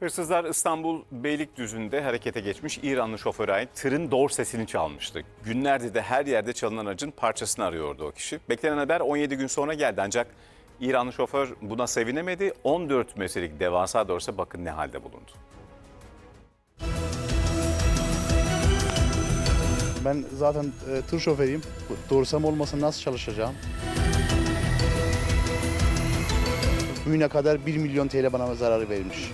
Hırsızlar İstanbul Beylikdüzü'nde harekete geçmiş İranlı şoföre ait tırın dorsesini çalmıştı. Günlerdir de her yerde çalınan aracın parçasını arıyordu o kişi. Beklenen haber 17 gün sonra geldi ancak İranlı şoför buna sevinemedi. 14 metrelik devasa dorse bakın ne halde bulundu. Ben zaten e, tır şoförüyüm. Doğrusam olmasa nasıl çalışacağım? Bugüne kadar 1 milyon TL bana zararı verilmiş.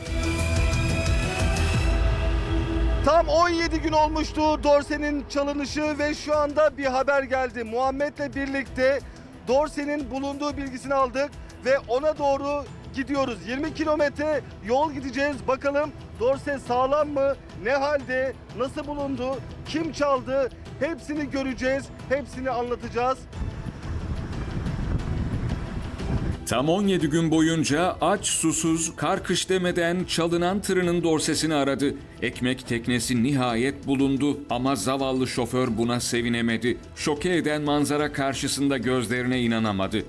Tam 17 gün olmuştu Dorse'nin çalınışı ve şu anda bir haber geldi. Muhammed'le birlikte Dorse'nin bulunduğu bilgisini aldık ve ona doğru gidiyoruz. 20 kilometre yol gideceğiz. Bakalım Dorse sağlam mı? Ne halde? Nasıl bulundu? Kim çaldı? Hepsini göreceğiz. Hepsini anlatacağız. Tam 17 gün boyunca aç susuz kar kış demeden çalınan tırının dorsesini aradı. Ekmek teknesi nihayet bulundu ama zavallı şoför buna sevinemedi. Şoke eden manzara karşısında gözlerine inanamadı.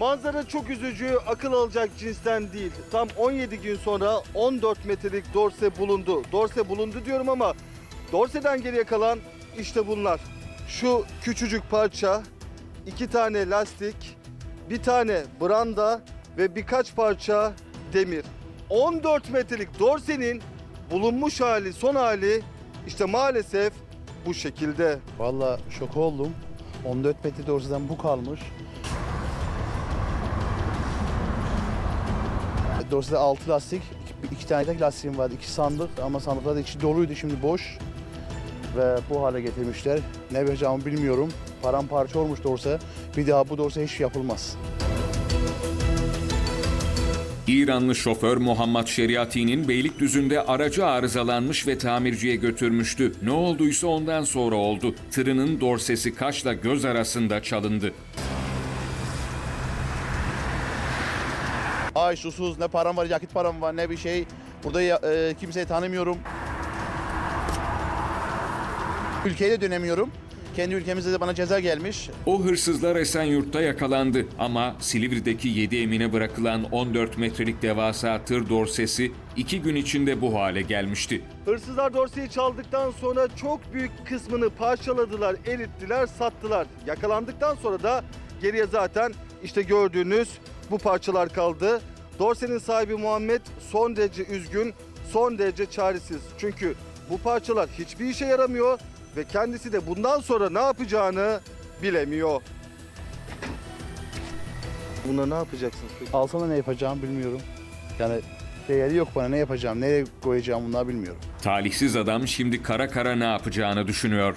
Manzara çok üzücü, akıl alacak cinsten değil. Tam 17 gün sonra 14 metrelik dorse bulundu. Dorse bulundu diyorum ama dorseden geriye kalan işte bunlar. Şu küçücük parça, iki tane lastik, bir tane branda ve birkaç parça demir. 14 metrelik dorsenin bulunmuş hali, son hali işte maalesef bu şekilde. Vallahi şok oldum. 14 metre doğrusudan bu kalmış. Dorsada 6 lastik, 2 tane de lastiğim vardı, 2 sandık ama sandıklar da içi doluydu şimdi boş. Ve bu hale getirmişler. Ne yapacağımı bilmiyorum. Paramparça olmuş dorsa. Bir daha bu dorsa hiç yapılmaz. İranlı şoför Muhammed Şeriati'nin Beylikdüzü'nde aracı arızalanmış ve tamirciye götürmüştü. Ne olduysa ondan sonra oldu. Tırının dorsesi kaşla göz arasında çalındı. Ay susuz ne param var, yakıt param var ne bir şey. Burada e, kimseyi tanımıyorum. Ülkeye de dönemiyorum. Kendi ülkemizde de bana ceza gelmiş. O hırsızlar Esenyurt'ta yakalandı ama Silivri'deki 7 emine bırakılan 14 metrelik devasa tır dorsesi 2 gün içinde bu hale gelmişti. Hırsızlar dorseyi çaldıktan sonra çok büyük kısmını parçaladılar, erittiler, sattılar. Yakalandıktan sonra da geriye zaten işte gördüğünüz bu parçalar kaldı. Dorsenin sahibi Muhammed son derece üzgün, son derece çaresiz. Çünkü bu parçalar hiçbir işe yaramıyor ve kendisi de bundan sonra ne yapacağını bilemiyor. Buna ne yapacaksınız peki? Alsana ne yapacağım bilmiyorum. Yani değeri yok bana ne yapacağım, nereye koyacağım bunları bilmiyorum. Talihsiz adam şimdi kara kara ne yapacağını düşünüyor.